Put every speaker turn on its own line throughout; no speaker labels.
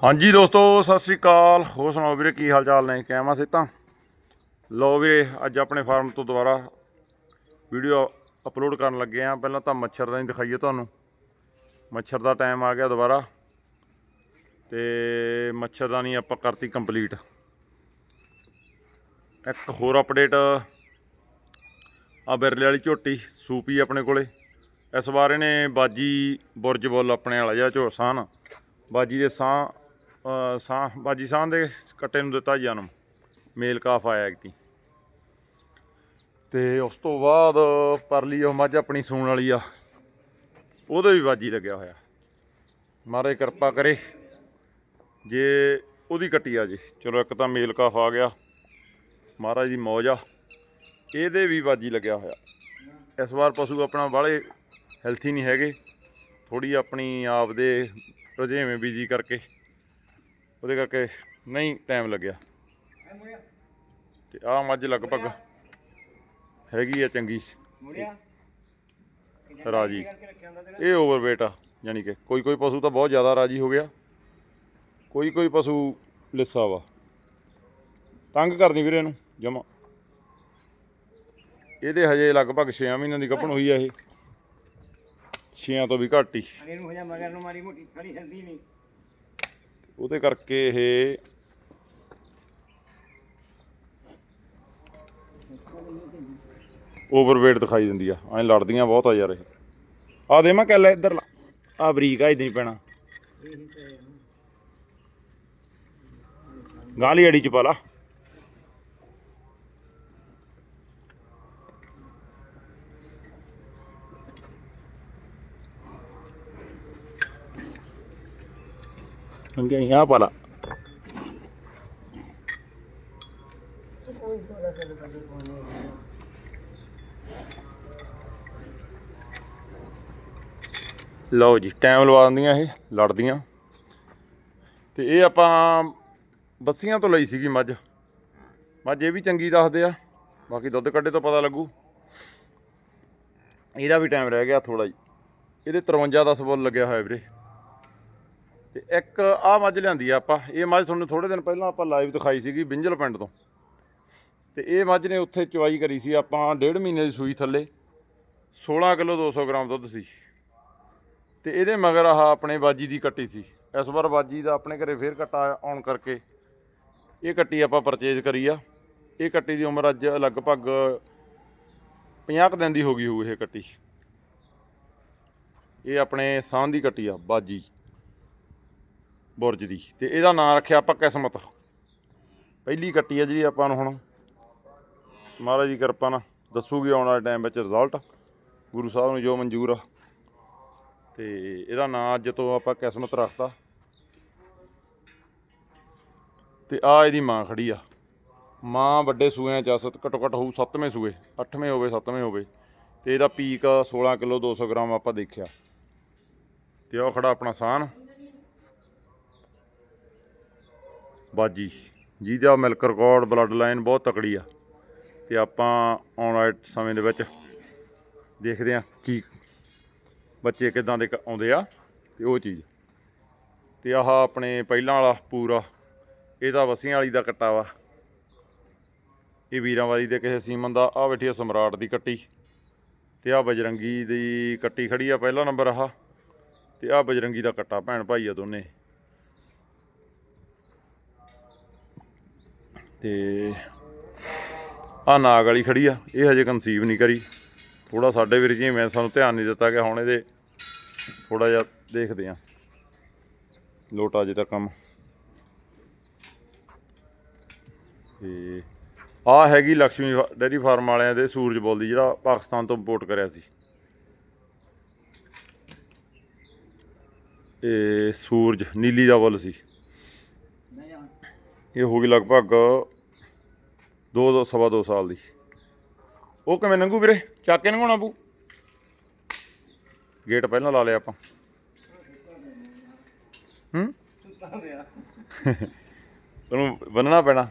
ਹਾਂਜੀ ਦੋਸਤੋ, ਸਤਿ ਸ੍ਰੀ ਅਕਾਲ। ਹੋਰ ਸੁਣਾਓ ਵੀਰੇ, ਕੀ ਹਾਲ ਚਾਲ ਨੇ? ਕਿਵੇਂ ਸੇ ਤਾਂ ਲੋ ਵੀਰੇ, ਅੱਜ ਆਪਣੇ ਫਾਰਮ ਤੋਂ ਦੁਬਾਰਾ ਵੀਡੀਓ ਅਪਲੋਡ ਕਰਨ ਲੱਗੇ ਆ। ਪਹਿਲਾਂ ਤਾਂ ਮੱਛਰ ਦਾ ਹੀ ਦਿਖਾਈਏ ਤੁਹਾਨੂੰ। ਮੱਛਰ ਦਾ ਟਾਈਮ ਆ ਗਿਆ ਦੁਬਾਰਾ। ਤੇ ਮੱਛਰਦਾਨੀ ਆਪਾਂ ਕਰਤੀ ਕੰਪਲੀਟ ਇੱਕ ਹੋਰ ਅਪਡੇਟ ਆ ਬਿਰਲੇ ਵਾਲੀ ਝੋਟੀ, ਸੂਪੀ ਆਪਣੇ ਕੋਲੇ। ਇਸ ਵਾਰ ਇਹਨੇ ਬਾਜੀ ਬੁਰਜ ਬੁੱਲ ਆਪਣੇ ਵਾਲਾ ਜਿਹੜਾ ਝੋਸਾਨ ਬਾਜੀ ਦੇ ਸਾਹ ਸਾਹ, ਬਾਜੀ ਸਾਹ ਦੇ ਕੱਟੇ ਨੂੰ ਦਿੱਤਾ ਜਨਮ, ਮੇਲ ਕਾਫ ਆਇਆ ਐਕਤੀ ਤੇ ਉਸ ਤੋਂ ਬਾਅਦ ਪਰਲੀ ਉਹ ਮੱਝ ਆਪਣੀ ਸੂਣ ਵਾਲੀ ਆ, ਉਹਦੇ ਵੀ ਬਾਜੀ ਲੱਗਿਆ ਹੋਇਆ। ਮਹਾਰਾਜ ਕਿਰਪਾ ਕਰੇ, ਜੇ ਉਹਦੀ ਕੱਟੀ ਆ ਜੀ। ਚਲੋ ਇੱਕ ਤਾਂ ਮੇਲ ਕਾਫ ਆ ਗਿਆ, ਮਹਾਰਾਜ ਦੀ ਮੌਜ ਆ, ਇਹਦੇ ਵੀ ਬਾਜੀ ਲੱਗਿਆ ਹੋਇਆ। ਇਸ ਵਾਰ ਪਸ਼ੂ ਆਪਣਾ ਬਾਹਲੇ ਹੈਲਥੀ ਨਹੀਂ ਹੈਗੇ ਥੋੜੀ ਆਪਣੀ ਆਪ ਦੇ ਰੁਝੇਵੇਂ ਬੀਜੀ ਕਰਕੇ ਉਹਦੇ ਕਰਕੇ ਨਹੀਂ ਟਾਈਮ ਲੱਗਿਆ। ਤੇ ਆਹ ਮੱਝ ਲਗਭਗ ਹੈਗੀ ਆ ਚੰਗੀ। ਰਾਜੀ। ਇਹ ਓਵਰਵੇਟ ਆ ਯਾਨੀ ਕਿ ਕੋਈ ਕੋਈ ਪਸ਼ੂ ਤਾਂ ਬਹੁਤ ਜ਼ਿਆਦਾ ਰਾਜੀ ਹੋ ਗਿਆ। ਕੋਈ ਕੋਈ ਪਸ਼ੂ ਲਿੱਸਾ ਵਾ। ਤੰਗ ਕਰਦੀ ਵੀਰੇ ਇਹਨੂੰ ਜਮਾ। ਇਹਦੇ ਹਜੇ ਲਗਭਗ 6 ਮਹੀਨਿਆਂ ਦੀ ਗੱਭਣ ਹੋਈ ਆ ਇਹ। 6 ਤੋਂ ਵੀ ਘੱਟ ਹੀ।
ਅਗੇ ਨੂੰ ਹੋ ਜਾ ਮਗਰ ਨੂੰ ਮਾਰੀ ਮੋਟੀ ਖੜੀ ਚਲਦੀ ਨਹੀਂ।
ਉਹਦੇ ਕਰਕੇ ਇਹ ਓਵਰਵੇਟ ਦਿਖਾਈ ਦਿੰਦੀ ਆ। ਐਂ ਲੜਦੀਆਂ ਬਹੁਤ ਆ ਯਾਰ ਇਹ। ਆ ਦੇ ਮੈਂ ਕੱਲ ਇੱਧਰ ਲਾ। ਆ ਬਰੀਕ ਆ ਇਦਾਂ ਹੀ ਪੈਣਾ। ਗਾਲੀ ਅੜੀ ਚ ਪਾ ਲਾ। ਅੰਗੇ ਨਹੀਂ ਆ ਪਾ ਲਾ ਲਓ ਜੀ ਟਾਈਮ ਲਵਾ ਦਿੰਦੀਆਂ ਇਹ, ਲੜਦੀਆਂ। ਤੇ ਇਹ ਆਪਾਂ ਬੱਸੀਆਂ ਤੋਂ ਲਈ ਸੀਗੀ ਮੱਝ। ਮੱਝ ਇਹ ਵੀ ਚੰਗੀ ਦੱਸਦੇ ਆ, ਬਾਕੀ ਦੁੱਧ ਕੱਢੇ ਤੋਂ ਪਤਾ ਲੱਗੂ। ਇਹਦਾ ਵੀ ਟਾਈਮ ਰਹਿ ਗਿਆ ਥੋੜਾ ਜੀ। ਇਹਦੇ 53 10 ਬੁੱਲ ਲੱਗਿਆ ਹੋਇਆ ਵੀਰੇ। ਤੇ ਇੱਕ ਆਹ ਮੱਝ ਲਿਆਂਦੀ ਆ ਆਪਾਂ। ਇਹ ਮੱਝ ਤੁਹਾਨੂੰ ਥੋੜੇ ਦਿਨ ਪਹਿਲਾਂ ਆਪਾਂ ਲਾਈਵ ਦਿਖਾਈ ਸੀਗੀ ਬਿੰਜਲ ਪਿੰਡ ਤੋਂ। ਤੇ ਇਹ ਮੱਝ ਨੇ ਉੱਥੇ ਚਵਾਈ ਕਰੀ ਸੀ ਆਪਾਂ ਡੇਢ ਮਹੀਨੇ ਦੀ ਸੂਈ ਥੱਲੇ। 16 ਕਿਲੋ 200 ਗ੍ਰਾਮ ਦੁੱਧ ਸੀ। ਤੇ ਇਹਦੇ ਮਗਰ ਆਹ ਆਪਣੇ ਬਾਜੀ ਦੀ ਕੱਟੀ ਸੀ। ਇਸ ਵਾਰ ਬਾਜੀ ਦਾ ਆਪਣੇ ਘਰੇ ਫੇਰ ਕੱਟਾ ਆਉਣ ਕਰਕੇ ਇਹ ਕੱਟੀ ਆਪਾਂ ਪਰਚੇਜ਼ ਕਰੀ ਆ। ਇਹ ਕੱਟੀ ਦੀ ਉਮਰ ਅੱਜ ਲਗਭਗ 50 ਕੁ ਦਿਨ ਦੀ ਹੋ ਗਈ ਹੋਊ ਇਹ ਕੱਟੀ। ਇਹ ਆਪਣੇ ਸਾਹ ਦੀ ਕੱਟੀ ਆ, ਬਾਜੀ। ਬੁਰਜ ਦੀ। ਤੇ ਇਹਦਾ ਨਾਮ ਰੱਖਿਆ ਆਪਾਂ ਕਿਸਮਤ। ਪਹਿਲੀ ਕੱਟੀ ਹੈ ਜਿਹੜੀ ਆਪਾਂ ਨੂੰ ਹੁਣ। ਮਹਾਰਾਜ ਦੀ ਕਿਰਪਾ ਨਾਲ ਦੱਸੂਗੀ ਆਉਣ ਵਾਲੇ ਟਾਈਮ ਵਿੱਚ ਰਿਜ਼ਲਟ ਗੁਰੂ ਸਾਹਿਬ ਨੂੰ ਜੋ ਮਨਜ਼ੂਰ ਆ। ਤੇ ਇਹਦਾ ਨਾਮ ਅੱਜ ਤੋਂ ਆਪਾਂ ਕਿਸਮਤ ਰੱਖਤਾ। ਤੇ ਆ ਇਹਦੀ ਮਾਂ ਖੜੀ ਆ। ਮਾਂ ਵੱਡੇ ਸੂਆਂ ਚ ਆ, ਸੱਤ ਘੱਟੋ ਘੱਟ ਹੋਊ ਸੱਤਵੇਂ ਸੂਏ ਅੱਠਵੇਂ ਹੋਵੇ ਸੱਤਵੇਂ ਹੋਵੇ। ਤੇ ਇਹਦਾ ਪੀਕ 16 ਕਿਲੋ 200 ਗ੍ਰਾਮ ਆਪਾਂ ਦੇਖਿਆ। ਤੇ ਉਹ ਖੜਾ ਆਪਣਾ ਸਾਨ ਬਾਜੀ। ਜਿਹਦਾ ਮਿਲਕ ਰਿਕਾਰਡ ਬਲੱਡ ਲਾਈਨ ਬਹੁਤ ਤਕੜੀ ਆ। ਤੇ ਆਪਾਂ ਆਉਣ ਵਾਲੇ ਸਮੇਂ ਦੇ ਵਿੱਚ ਦੇਖਦੇ ਆ ਕੀ ਬੱਚੇ ਕਿਦਾਂ ਦੇ ਕ- ਆਉਂਦੇ ਆ ਤੇ ਉਹ ਚੀਜ਼। ਤੇ ਆਹ ਆਪਣੇ ਪਹਿਲਾਂ ਵਾਲਾ ਪੂਰਾ ਇਹ ਤਾਂ ਵਸੀਆਂ ਵਾਲੀ ਦਾ ਕੱਟਾ ਵਾ। ਇਹ ਵੀਰਾਂਵਾਲੀ ਦੇ ਕਿਸੇ ਸੀਮਨ ਦਾ ਆ ਬੈਠੀ ਆ ਸਮਰਾਟ ਦੀ ਕੱਟੀ। ਤੇ ਆ ਬਜਰੰਗੀ ਦੀ ਕੱਟੀ ਖੜੀ ਆ, ਪਹਿਲਾ ਨੰਬਰ ਆਹ। ਤੇ ਆ ਬਜਰੰਗੀ ਦਾ ਕੱਟਾ, ਭੈਣ ਭਾਈ ਆ ਦੋਨੇ। ਤੇ ਆ ਨਾਗ ਵਾਲੀ ਖੜੀ ਆ, ਇਹ ਹਜੇ ਕਨਸੀਵ ਨਹੀਂ ਕਰੀ। ਥੋੜਾ ਸਾਡੇ ਵੀਰ ਜੀ ਮੈਂ ਸਾਨੂੰ ਧਿਆਨ ਨਹੀਂ ਦਿੱਤਾ ਕਿ ਹੁਣ ਇਹਦੇ ਥੋੜਾ ਜਿਹਾ ਦੇਖਦੇ ਆ। ਲੋਟਾ ਅਜੇ ਤੱਕ ਕੰਮ। ਤੇ ਆ ਹੈਗੀ ਲక్ష్ਮੀ ਡੇਰੀ ਫਾਰਮ ਵਾਲਿਆਂ ਦੇ ਸੂਰਜ ਬੋਲ ਦੀ, ਜਿਹੜਾ ਪਾਕਿਸਤਾਨ ਤੋਂ ਇੰਪੋਰਟ ਕਰਿਆ ਸੀ। ਇਹ ਸੂਰਜ, ਨੀਲੀ ਦਾ ਬੁੱਲ ਸੀ। ਇਹ ਹੋ ਗਈ ਲਗਭਗ ਦੋ ਦੋ, ਸਵਾ ਦੋ ਸਾਲ ਦੀ। ਉਹ ਕਿਵੇਂ ਲੰਘੂ ਵੀਰੇ? ਚੱਕ ਕੇ ਲੰਘਾਉਣਾ ਪੂ ਗੇਟ ਪਹਿਲਾਂ ਲਾ ਲਿਆ ਆਪਾਂ। ਹੂੰ? ਤੈਨੂੰ ਬੰਨਣਾ ਪੈਣਾ।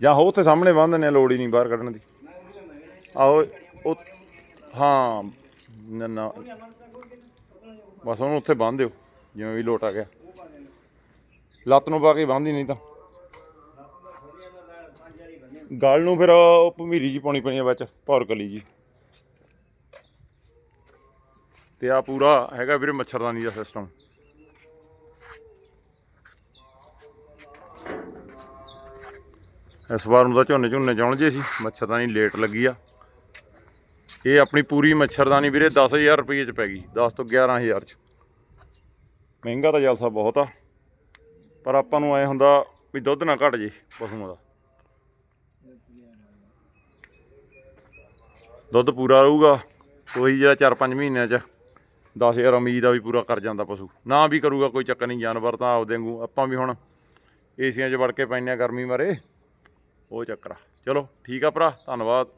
ਜਾਂ ਹੋ ਉੱਥੇ ਸਾਹਮਣੇ ਬੰਨ ਦਿੰਦੇ ਆ, ਲੋੜ ਹੀ ਨਹੀਂ ਬਾਹਰ ਕੱਢਣ ਦੀ। ਆਹੋ, ਉਹ, ਹਾਂ। ਨਾ ਨਾ। ਬਸ ਉਹਨੂੰ ਉੱਥੇ ਬੰਨ ਦਿਓ, ਜਿਵੇਂ ਵੀ ਲੋਟ ਆ ਗਿਆ। ਲੱਤ ਨੂੰ ਪਾ ਕੇ ਬੰਨਦੀ ਨਹੀਂ ਤਾਂ। ਗਲ ਨੂੰ ਫਿਰ ਉਹ ਭਮੀਰੀ ਜੀ ਪਾਉਣੀ ਪੈਣੀ ਆ ਵਿੱਚ ਭੌਰ ਕਲੀ ਜੀ ਤੇ ਆ ਪੂਰਾ ਹੈਗਾ ਵੀਰੇ ਮੱਛਰਦਾਨੀ ਦਾ ਸਿਸਟਮ ਇਸ ਵਾਰ ਨੂੰ ਤਾਂ ਝੋਨੇ ਝੋਨੇ ਜਾਣ ਜੇ ਸੀ, ਮੱਛਰਦਾਨੀ ਲੇਟ ਲੱਗੀ ਆ। ਇਹ ਆਪਣੀ ਪੂਰੀ ਮੱਛਰਦਾਨੀ ਵੀਰੇ 10000 ਰੁਪਏ ਚ ਪੈ ਗਈ 10 ਤੋਂ 11000 ਚ। ਮਹਿੰਗਾ ਤਾਂ ਜਲਸਾ ਬਹੁਤ ਆ, ਪਰ ਆਪਾਂ ਨੂੰ ਐ ਹੁੰਦਾ ਵੀ ਦੁੱਧ ਨਾ ਘਟ ਜੇ ਪਸ਼ੂਆਂ ਦਾ। ਦੁੱਧ ਪੂਰਾ ਰਹੂਗਾ, ਉਹੀ ਜਿਹੜਾ 4-5 ਮਹੀਨਿਆਂ ਚ 10000 ਉਮੀਦ ਆ ਵੀ ਪੂਰਾ ਕਰ ਜਾਂਦਾ ਪਸ਼ੂ। ਨਾ ਵੀ ਕਰੂਗਾ ਕੋਈ ਚੱਕਰ ਨਹੀਂ ਜਾਨਵਰ ਤਾਂ ਆਪਦੇ ਵਾਂਗੂ, ਆਪਾਂ ਵੀ ਹੁਣ ਏਸੀਆਂ 'ਚ ਵੜ ਕੇ ਪੈਂਦੇ ਆ ਗਰਮੀ ਮਾਰੇ ਉਹ ਚੱਕਰ ਆ। ਚਲੋ, ਠੀਕ ਆ ਭਰਾ, ਧੰਨਵਾਦ।